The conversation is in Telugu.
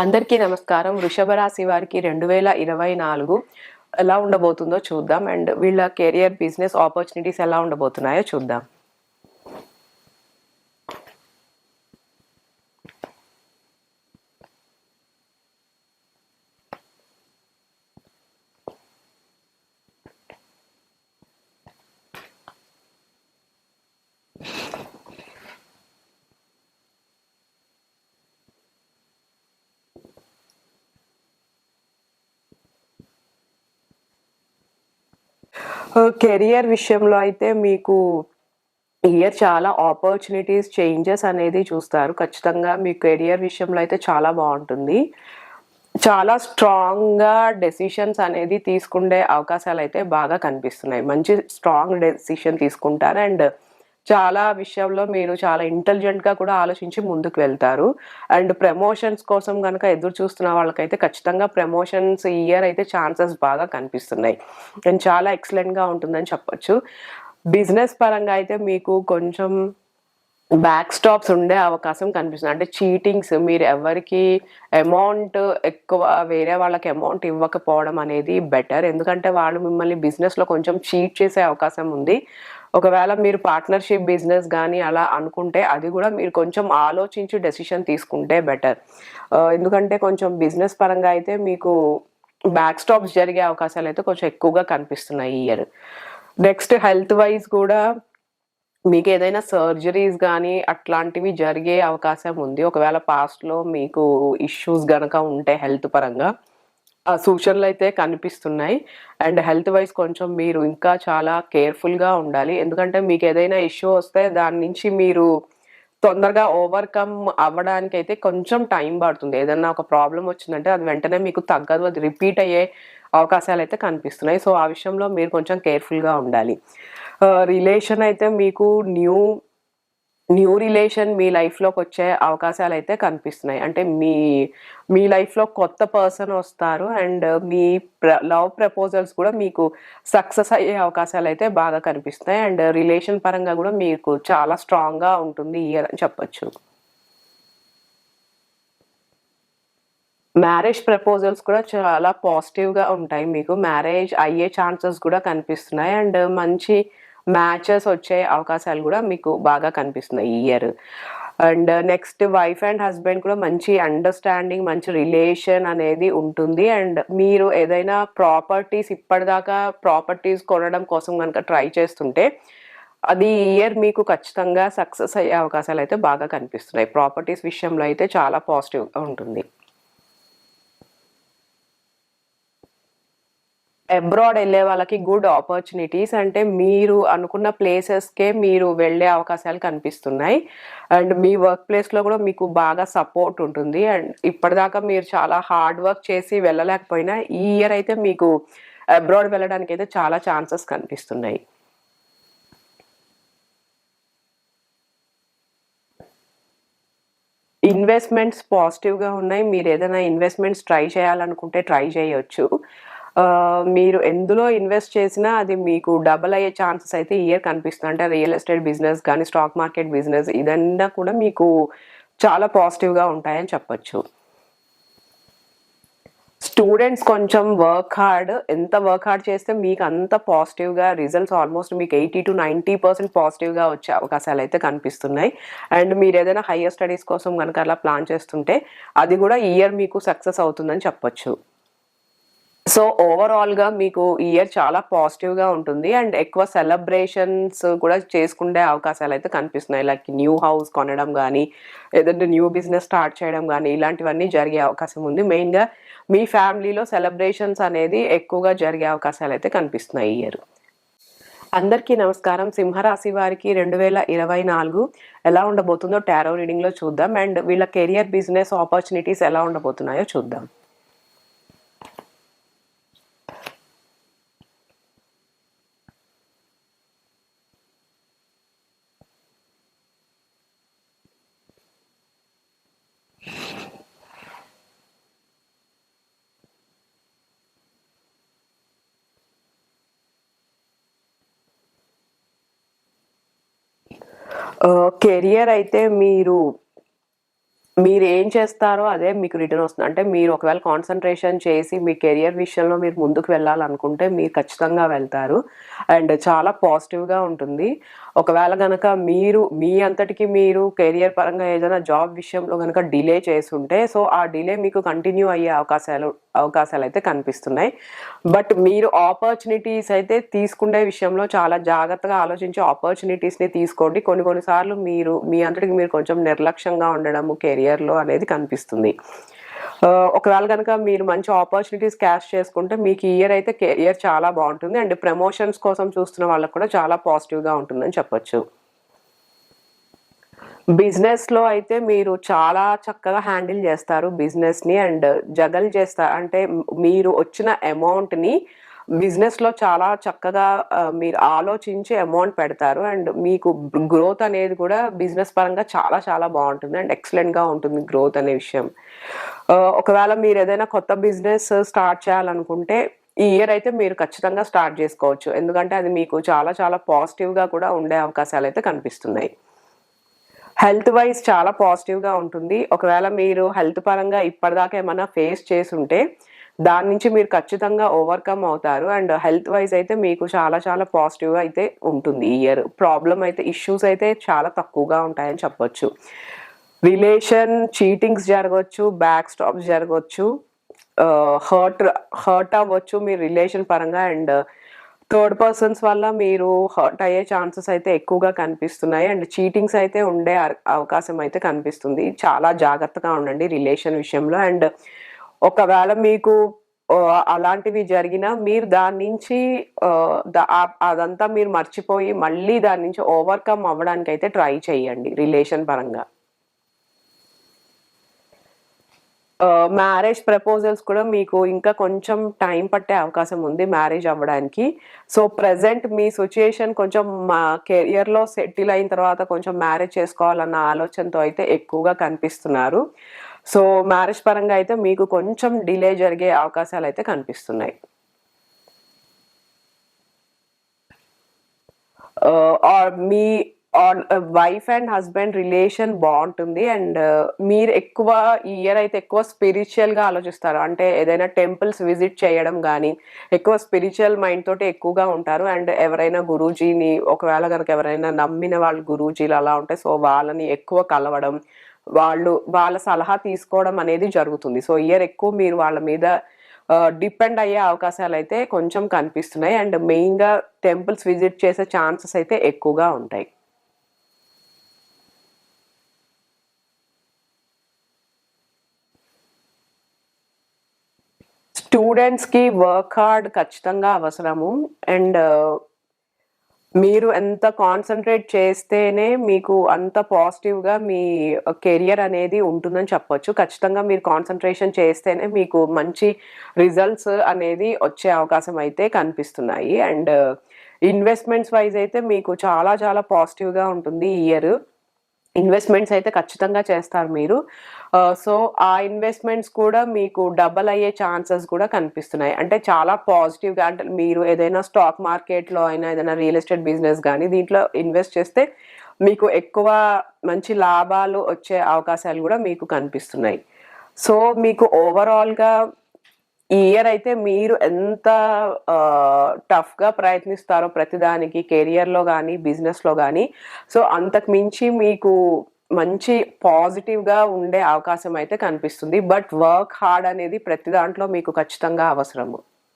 అందరికీ నమస్కారం. వృషభ రాశి వారికి రెండు వేల ఇరవై నాలుగు ఎలా ఉండబోతుందో చూద్దాం. అండ్ వీళ్ళ కెరియర్ బిజినెస్ ఆపర్చునిటీస్ ఎలా ఉండబోతున్నాయో చూద్దాం. కెరియర్ విషయంలో అయితే మీకు ఇయర్ చాలా ఆపర్చునిటీస్ చేంజెస్ అనేది చూస్తారు. ఖచ్చితంగా మీ కెరియర్ విషయంలో అయితే చాలా బాగుంటుంది. చాలా స్ట్రాంగ్గా డెసిషన్స్ అనేది తీసుకునే అవకాశాలు అయితే బాగా కనిపిస్తున్నాయి. మంచి స్ట్రాంగ్ డెసిషన్ తీసుకుంటారు. అండ్ చాలా విషయంలో మీరు చాలా ఇంటెలిజెంట్గా కూడా ఆలోచించి ముందుకు వెళ్తారు. అండ్ ప్రమోషన్స్ కోసం కనుక ఎదురు చూస్తున్న వాళ్ళకైతే ఖచ్చితంగా ప్రమోషన్స్ ఇయర్ అయితే ఛాన్సెస్ బాగా కనిపిస్తున్నాయి. అండ్ చాలా ఎక్సలెంట్గా ఉంటుందని చెప్పొచ్చు. బిజినెస్ పరంగా అయితే మీకు కొంచెం బ్యాక్ స్టాప్స్ ఉండే అవకాశం కనిపిస్తుంది. అంటే చీటింగ్స్ మీరు ఎవరికి అమౌంట్ ఎక్కువ వేరే వాళ్ళకి అమౌంట్ ఇవ్వకపోవడం అనేది బెటర్ ఎందుకంటే వాళ్ళు మిమ్మల్ని బిజినెస్లో కొంచెం చీట్ చేసే అవకాశం ఉంది. ఒకవేళ మీరు పార్ట్నర్షిప్ బిజినెస్ కానీ అలా అనుకుంటే అది కూడా మీరు కొంచెం ఆలోచించి డెసిషన్ తీసుకుంటే బెటర్ ఎందుకంటే కొంచెం బిజినెస్ పరంగా అయితే మీకు బ్యాక్ స్టాప్స్ జరిగే అవకాశాలు అయితే కొంచెం ఎక్కువగా కనిపిస్తున్నాయి ఈ ఇయర్ నెక్స్ట్ హెల్త్ వైజ్ కూడా మీకు ఏదైనా సర్జరీస్ కానీ అట్లాంటివి జరిగే అవకాశం ఉంది. ఒకవేళ పాస్ట్లో మీకు ఇష్యూస్ గనక ఉంటే హెల్త్ పరంగా సూచనలు అయితే కనిపిస్తున్నాయి. అండ్ హెల్త్ వైజ్ కొంచెం మీరు ఇంకా చాలా కేర్ఫుల్గా ఉండాలి. ఎందుకంటే మీకు ఏదైనా ఇష్యూ వస్తే దాని నుంచి మీరు తొందరగా ఓవర్కమ్ అవ్వడానికి అయితే కొంచెం టైం పడుతుంది. ఏదన్నా ఒక ప్రాబ్లం వచ్చిందంటే అది వెంటనే మీకు తగ్గదు. అది రిపీట్ అయ్యే అవకాశాలు అయితే కనిపిస్తున్నాయి. సో ఆ విషయంలో మీరు కొంచెం కేర్ఫుల్గా ఉండాలి. రిలేషన్ అయితే మీకు న్యూ న్యూ రిలేషన్ మీ లైఫ్లోకి వచ్చే అవకాశాలు అయితే కనిపిస్తున్నాయి. అంటే మీ మీ లైఫ్లో కొత్త పర్సన్ వస్తారు అండ్ మీ లవ్ ప్రపోజల్స్ కూడా మీకు సక్సెస్ అయ్యే అవకాశాలు అయితే బాగా కనిపిస్తున్నాయి. అండ్ రిలేషన్ పరంగా కూడా మీకు చాలా స్ట్రాంగ్గా ఉంటుంది ఇయర్ అని చెప్పొచ్చు. మ్యారేజ్ ప్రపోజల్స్ కూడా చాలా పాజిటివ్గా ఉంటాయి మీకు. మ్యారేజ్ అయ్యే ఛాన్సెస్ కూడా కనిపిస్తున్నాయి. అండ్ మంచి మ్యాచెస్ వచ్చే అవకాశాలు కూడా మీకు బాగా కనిపిస్తున్నాయి ఈ year and next wife and husband కూడా మంచి అండర్స్టాండింగ్ మంచి రిలేషన్ అనేది ఉంటుంది. అండ్ మీరు ఏదైనా ప్రాపర్టీస్ ఇప్పటిదాకా ప్రాపర్టీస్ కొనడం కోసం కనుక ట్రై చేస్తుంటే అది ఇయర్ మీకు ఖచ్చితంగా సక్సెస్ అయ్యే అవకాశాలు అయితే బాగా కనిపిస్తున్నాయి. ప్రాపర్టీస్ విషయంలో అయితే చాలా పాజిటివ్గా ఉంటుంది. అబ్రాడ్ వెళ్ళే వాళ్ళకి గుడ్ ఆపర్చునిటీస్ అంటే మీరు అనుకున్న ప్లేసెస్కే మీరు వెళ్ళే అవకాశాలు కనిపిస్తున్నాయి. అండ్ మీ వర్క్ ప్లేస్లో కూడా మీకు బాగా సపోర్ట్ ఉంటుంది. అండ్ ఇప్పటిదాకా మీరు చాలా హార్డ్ వర్క్ చేసి వెళ్ళలేకపోయినా ఈ ఇయర్ అయితే మీకు అబ్రాడ్ వెళ్ళడానికి అయితే చాలా ఛాన్సెస్ కనిపిస్తున్నాయి. ఇన్వెస్ట్మెంట్స్ పాజిటివ్గా ఉన్నాయి. మీరు ఏదైనా ఇన్వెస్ట్మెంట్స్ ట్రై చేయాలనుకుంటే ట్రై చేయొచ్చు. మీరు ఎందులో ఇన్వెస్ట్ చేసినా అది మీకు డబల్ అయ్యే ఛాన్సెస్ అయితే ఇయర్ కనిపిస్తుంది. అంటే రియల్ ఎస్టేట్ బిజినెస్ కానీ స్టాక్ మార్కెట్ బిజినెస్ ఇదన్నా కూడా మీకు చాలా పాజిటివ్గా ఉంటాయని చెప్పచ్చు. స్టూడెంట్స్ కొంచెం వర్క్ హార్డ్. ఎంత వర్క్ హార్డ్ చేస్తే మీకు అంత పాజిటివ్గా రిజల్ట్స్ ఆల్మోస్ట్ మీకు ఎయిటీ టు నైంటీ పర్సెంట్ పాజిటివ్గా వచ్చే అవకాశాలు అయితే కనిపిస్తున్నాయి. అండ్ మీరు ఏదైనా హయ్యర్ స్టడీస్ కోసం కనుక అలా ప్లాన్ చేస్తుంటే అది కూడా ఇయర్ మీకు సక్సెస్ అవుతుందని చెప్పొచ్చు. సో ఓవరాల్గా మీకు ఇయర్ చాలా పాజిటివ్గా ఉంటుంది. అండ్ ఎక్కువ సెలబ్రేషన్స్ కూడా చేసుకునే అవకాశాలు అయితే కనిపిస్తున్నాయి. లైక్ న్యూ హౌస్ కొనడం కానీ ఏదంటే న్యూ బిజినెస్ స్టార్ట్ చేయడం కానీ ఇలాంటివన్నీ జరిగే అవకాశం ఉంది. మెయిన్గా మీ ఫ్యామిలీలో సెలబ్రేషన్స్ అనేది ఎక్కువగా జరిగే అవకాశాలు అయితే కనిపిస్తున్నాయి ఇయర్ అందరికీ నమస్కారం. సింహరాశి వారికి రెండు వేల ఇరవై నాలుగు ఎలా ఉండబోతుందో టారో రీడింగ్లో చూద్దాం. అండ్ వీళ్ళ కెరియర్ బిజినెస్ ఆపర్చునిటీస్ ఎలా ఉండబోతున్నాయో చూద్దాం. కెరియర్ అయితే మీరు మీరు ఏం చేస్తారో అదే మీకు రిటర్న్ వస్తుంది. అంటే మీరు ఒకవేళ కాన్సన్ట్రేషన్ చేసి మీ కెరియర్ విషయంలో మీరు ముందుకు వెళ్ళాలనుకుంటే మీరు ఖచ్చితంగా వెళ్తారు. అండ్ చాలా పాజిటివ్గా ఉంటుంది. ఒకవేళ కనుక మీరు మీ అంతటికి మీరు కెరియర్ పరంగా ఏదైనా జాబ్ విషయంలో కనుక డిలే చేస్తుంటే సో ఆ డిలే మీకు కంటిన్యూ అయ్యే అవకాశాలు అవకాశాలు అయితే కనిపిస్తున్నాయి. బట్ మీరు ఆపర్చునిటీస్ అయితే తీసుకునే విషయంలో చాలా జాగ్రత్తగా ఆలోచించి ఆపర్చునిటీస్ని తీసుకోండి. కొన్ని కొన్నిసార్లు మీరు మీ అంతటికి మీరు కొంచెం నిర్లక్ష్యంగా ఉండడము కెరియర్లో అనేది కనిపిస్తుంది. ఒకవేళ కనుక మీరు మంచి ఆపర్చునిటీస్ క్యాష్ చేసుకుంటే మీకు ఇయర్ అయితే కెరియర్ చాలా బాగుంటుంది. అండ్ ప్రమోషన్స్ కోసం చూస్తున్న వాళ్ళకి కూడా చాలా పాజిటివ్గా ఉంటుందని చెప్పొచ్చు. బిజినెస్లో అయితే మీరు చాలా చక్కగా హ్యాండిల్ చేస్తారు బిజినెస్ని అండ్ జగల్ చేస్తారు అంటే మీరు వచ్చిన అమౌంట్ని బిజినెస్లో బిజినెస్లో చాలా చక్కగా మీరు ఆలోచించి అమౌంట్ పెడతారు. అండ్ మీకు గ్రోత్ అనేది కూడా బిజినెస్ పరంగా చాలా చాలా బాగుంటుంది. అండ్ ఎక్సలెంట్గా ఉంటుంది గ్రోత్ అనే విషయం. ఒకవేళ మీరు ఏదైనా కొత్త బిజినెస్ స్టార్ట్ చేయాలనుకుంటే ఈ ఇయర్ అయితే మీరు ఖచ్చితంగా స్టార్ట్ చేసుకోవచ్చు. ఎందుకంటే అది మీకు చాలా చాలా పాజిటివ్గా కూడా ఉండే అవకాశాలు అయితే కనిపిస్తున్నాయి. హెల్త్ వైజ్ చాలా పాజిటివ్గా ఉంటుంది. ఒకవేళ మీరు హెల్త్ పరంగా ఇప్పటిదాకా ఏమైనా ఫేస్ చేసి ఉంటే దాని నుంచి మీరు ఖచ్చితంగా ఓవర్కమ్ అవుతారు. అండ్ హెల్త్ వైజ్ అయితే మీకు చాలా చాలా పాజిటివ్ అయితే ఉంటుంది. ఈ ఇయర్ ప్రాబ్లం అయితే ఇష్యూస్ అయితే చాలా తక్కువగా ఉంటాయని చెప్పొచ్చు. రిలేషన్ చీటింగ్స్ జరగవచ్చు బ్యాక్ స్టాప్స్ జరగవచ్చు హర్ట్ హర్ట్ అవ్వచ్చు మీ రిలేషన్ పరంగా. అండ్ థర్డ్ పర్సన్స్ వల్ల మీరు హర్ట్ అయ్యే ఛాన్సెస్ అయితే ఎక్కువగా కనిపిస్తున్నాయి. అండ్ చీటింగ్స్ అయితే ఉండే అవకాశం అయితే కనిపిస్తుంది. చాలా జాగ్రత్తగా ఉండండి రిలేషన్ విషయంలో. అండ్ ఒకవేళ మీకు అలాంటివి జరిగినా మీరు దాని నుంచి అదంతా మీరు మర్చిపోయి మళ్ళీ దాని నుంచి ఓవర్కమ్ అవ్వడానికి అయితే ట్రై చేయండి రిలేషన్ పరంగా. మ్యారేజ్ ప్రపోజల్స్ కూడా మీకు ఇంకా కొంచెం టైం పట్టే అవకాశం ఉంది మ్యారేజ్ అవ్వడానికి. సో ప్రజెంట్ మీ సిచ్యుయేషన్ కొంచెం మా కెరియర్లో సెటిల్ అయిన తర్వాత కొంచెం మ్యారేజ్ చేసుకోవాలన్న ఆలోచనతో అయితే ఎక్కువగా కనిపిస్తున్నారు. సో మ్యారేజ్ పరంగా అయితే మీకు కొంచెం డిలే జరిగే అవకాశాలు అయితే కనిపిస్తున్నాయి. Uh, ఆర్ మీ వైఫ్ అండ్ హస్బెండ్ రిలేషన్ బాగుంటుంది అండ్ uh, మీరు ఎక్కువ ఈ ఇయర్ అయితే ఎక్కువ స్పిరిచువల్గా ఆలోచిస్తారు. అంటే ఏదైనా టెంపుల్స్ విజిట్ చేయడం కానీ ఎక్కువ స్పిరిచువల్ మైండ్ తోటి ఎక్కువగా ఉంటారు అండ్ ఎవరైనా గురూజీని ఒకవేళ కనుక ఎవరైనా నమ్మిన వాళ్ళు గురూజీలు అలా ఉంటే సో వాళ్ళని ఎక్కువ కలవడం వాళ్ళు వాళ్ళ సలహా తీసుకోవడం అనేది జరుగుతుంది. సో ఇయర్ ఎక్కువ మీరు వాళ్ళ మీద డిపెండ్ అయ్యే అవకాశాలు అయితే కొంచెం కనిపిస్తున్నాయి. అండ్ మెయిన్గా టెంపుల్స్ విజిట్ చేసే ఛాన్సెస్ అయితే ఎక్కువగా ఉంటాయి. స్టూడెంట్స్కి వర్క్ హార్డ్ ఖచ్చితంగా అవసరము. అండ్ మీరు ఎంత కాన్సన్ట్రేట్ చేస్తేనే మీకు అంత పాజిటివ్గా మీ uh, కెరియర్ అనేది ఉంటుందని చెప్పొచ్చు. ఖచ్చితంగా మీరు కాన్సన్ట్రేషన్ చేస్తేనే మీకు మంచి రిజల్ట్స్ అనేది వచ్చే అవకాశం అయితే కనిపిస్తున్నాయి. అండ్ uh, ఇన్వెస్ట్మెంట్స్ వైజ్ అయితే మీకు చాలా చాలా పాజిటివ్గా ఉంటుంది ఇయర్ ఇన్వెస్ట్మెంట్స్ అయితే ఖచ్చితంగా చేస్తారు మీరు. సో ఆ ఇన్వెస్ట్మెంట్స్ కూడా మీకు డబల్ అయ్యే ఛాన్సెస్ కూడా కనిపిస్తున్నాయి. అంటే చాలా పాజిటివ్గా అంటే మీరు ఏదైనా స్టాక్ మార్కెట్లో అయినా ఏదైనా రియల్ ఎస్టేట్ బిజినెస్ కానీ దీంట్లో ఇన్వెస్ట్ చేస్తే మీకు ఎక్కువ మంచి లాభాలు వచ్చే అవకాశాలు కూడా మీకు కనిపిస్తున్నాయి. సో మీకు ఓవరాల్గా ఈ ఇయర్ అయితే మీరు ఎంత టఫ్గా ప్రయత్నిస్తారో ప్రతిదానికి కెరియర్లో కానీ బిజినెస్లో కానీ సో అంతకు మించి మీకు మంచి పాజిటివ్గా ఉండే అవకాశం అయితే కనిపిస్తుంది. బట్ వర్క్ హార్డ్ అనేది ప్రతి దాంట్లో మీకు ఖచ్చితంగా అవసరము.